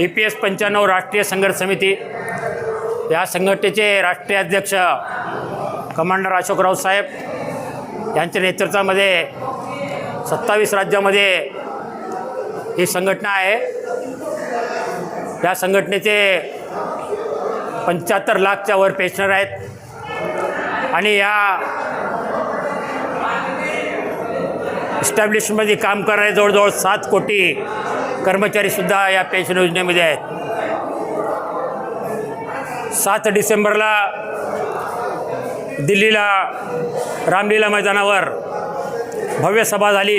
A P S पंच्याण्णव राष्ट्रीय संघर्ष समिती. या संघटनेचे राष्ट्रीय अध्यक्ष कमांडर अशोकराव साहेब यांच्या नेतृत्वामध्ये सत्तावीस राज्यामध्ये ही संघटना आहे. या संघटनेचे पंच्याहत्तर लाखच्या वर पेन्शनर आहेत. आणि या इस्टॅब्लिशमध्ये काम करणारे जवळजवळ सात कोटी कर्मचारीसुद्धा या पेन्शन योजनेमध्ये आहेत. सात डिसेंबरला दिल्लीला रामलीला मैदानावर भव्य सभा झाली.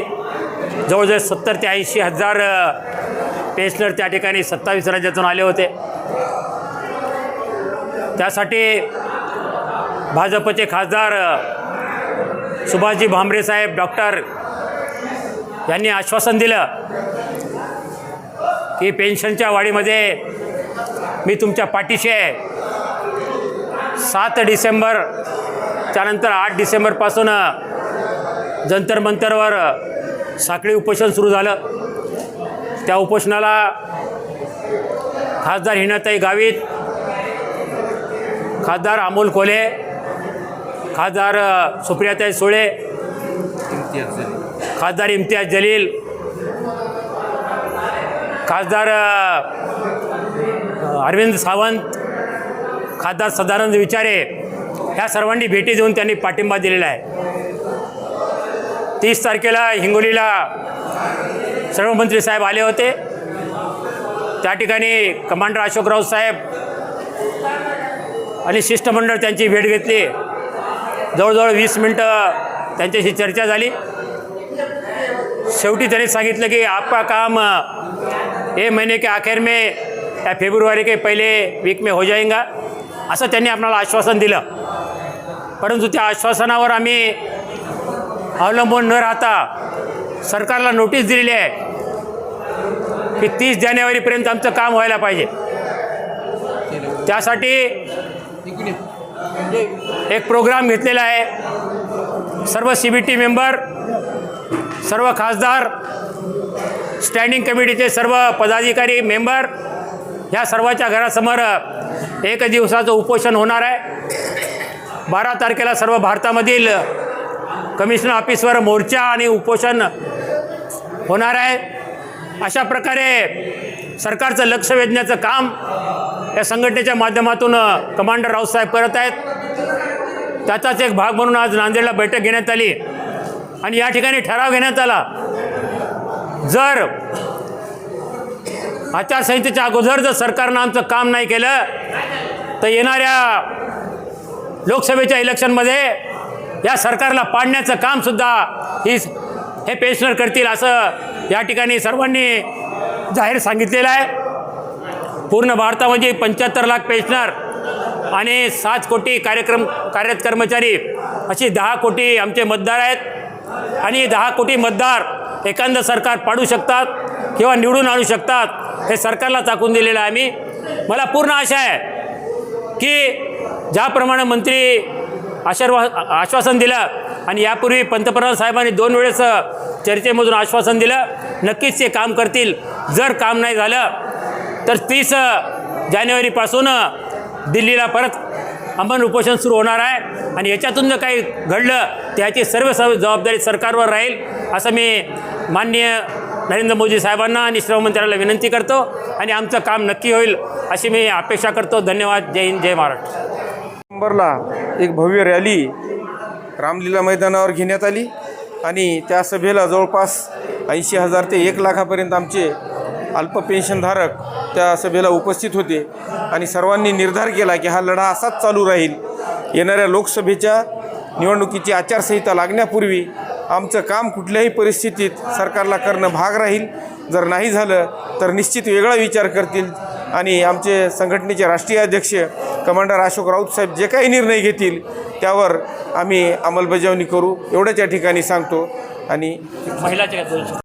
जवळजवळ सत्तर ते ऐंशी हजार पेन्शनर त्या ठिकाणी सत्तावीस राज्यातून आले होते. त्यासाठी भाजपचे खासदार सुभाषजी भांबरे साहेब डॉक्टर यांनी आश्वासन दिलं. की पेन्शनच्या वाढीमध्ये मी तुमच्या पाठीशी आहे. सात डिसेंबर त्यानंतर आठ डिसेंबरपासून जंतर मंतरवर साखळी उपोषण सुरू झालं. त्या उपोषणाला खासदार हिनाताई गावित खासदार अमोल कोले खासदार सुप्रियाताई सुळे खासदार इम्तियाज जलील खासदार अरविंद सावंत खासदार सदानंद विचारे ह्या सर्वांनी भेटी देऊन त्यांनी पाठिंबा दिलेला आहे. तीस तारखेला हिंगोलीला सर्व मंत्री साहेब आले होते. त्या ठिकाणी कमांडर अशोकराव साहेब आणि शिष्टमंडळ त्यांची भेट घेतली. जवळजवळ वीस मिनटं त्यांच्याशी चर्चा झाली. शेवटी त्यांनी सांगितलं की आपका काम ये महीने के आखिर में या फेब्रुवारी के पहिले वीक में हो जाएगा। असं त्यांनी आपल्याला आश्वासन दिलं. परंतु त्या आश्वासनावर आम्ही अवलंबून न राहता सरकारला नोटीस दिलेली आहे की तीस जानेवारीपर्यंत आमचं काम व्हायला पाहिजे. त्यासाठी एक प्रोग्राम घेतलेला आहे. सर्व सी बी टी मेंबर सर्व खासदार स्टँडिंग कमिटीचे सर्व पदाधिकारी मेंबर ह्या सर्वाच्या घरासमोर एक दिवसाचं उपोषण होणार आहे. बारा तारखेला सर्व भारतामधील कमिशनर ऑफिसवर मोर्चा आणि उपोषण होणार आहे. अशा प्रकारे सरकारचं लक्ष वेधण्याचं काम या संघटनेच्या माध्यमातून कमांडर रावसाहेब करत आहेत. त्याचाच एक भाग म्हणून आज नांदेडला बैठक घेण्यात आली. आणि या ठिकाणी ठराव घेण्यात आला जर आचारसंहितेच्या अगोदर जर सरकारनं आमचं काम नाही केलं तर येणाऱ्या लोकसभेच्या इलेक्शनमध्ये या सरकारला पाडण्याचं कामसुद्धा ही हे पेन्शनर करतील असं या ठिकाणी सर्वांनी जाहीर सांगितलेलं आहे. पूर्ण भारतामध्ये पंच्याहत्तर लाख पेन्शनर आणि सात कोटी कार्यक्रम कार्यरत कर्मचारी अशी दहा कोटी आमचे मतदार आहेत. आणि दहा कोटी मतदार एखादं सरकार पाडू शकतात किंवा निवडून आणू शकतात हे सरकारला चाकून दिलेलं आहे आम्ही. मला पूर्ण आशा आहे की ज्याप्रमाणे मंत्री आशीर्वा आश्वासन दिलं आणि यापूर्वी पंतप्रधान साहेबांनी दोन वेळेस चर्चेमधून आश्वासन दिलं नक्कीच ते काम करतील. जर काम नाही झालं तर तीस जानेवारीपासून दिल्लीला परत अंबन उपोषण सुरू होणार आहे आणि याच्यातून जर काही घडलं त्याची सर्व सर्व जबाबदारी सरकारवर राहील असं मी माननीय नरेंद्र मोदी साहेबांना आणि श्रममंत्र्याला विनंती करतो आणि आमचं काम नक्की होईल अशी मी अपेक्षा करतो. धन्यवाद. जय हिंद जय महाराष्ट्र. नंबरला एक भव्य रॅली रामलीला मैदानावर घेण्यात आली आणि त्या सभेला जवळपास ऐंशी हजार ते एक लाखापर्यंत आमचे अल्प पेन्शनधारक त्या सभेला उपस्थित होते आणि सर्वांनी निर्धार केला की हा लढा असाच चालू राहील. येणाऱ्या लोकसभेच्या निवडणुकीची आचारसंहिता लागण्यापूर्वी आमचं काम कुठल्याही परिस्थितीत सरकारला करणं भाग राहील. जर नाही झालं तर निश्चित वेगळा विचार करतील. आणि आमचे संघटनेचे राष्ट्रीय अध्यक्ष कमांडर अशोक राऊत साहेब जे काही निर्णय घेतील त्यावर आम्ही अंमलबजावणी करू. एवढंच या ठिकाणी सांगतो. आणि महिलाच्या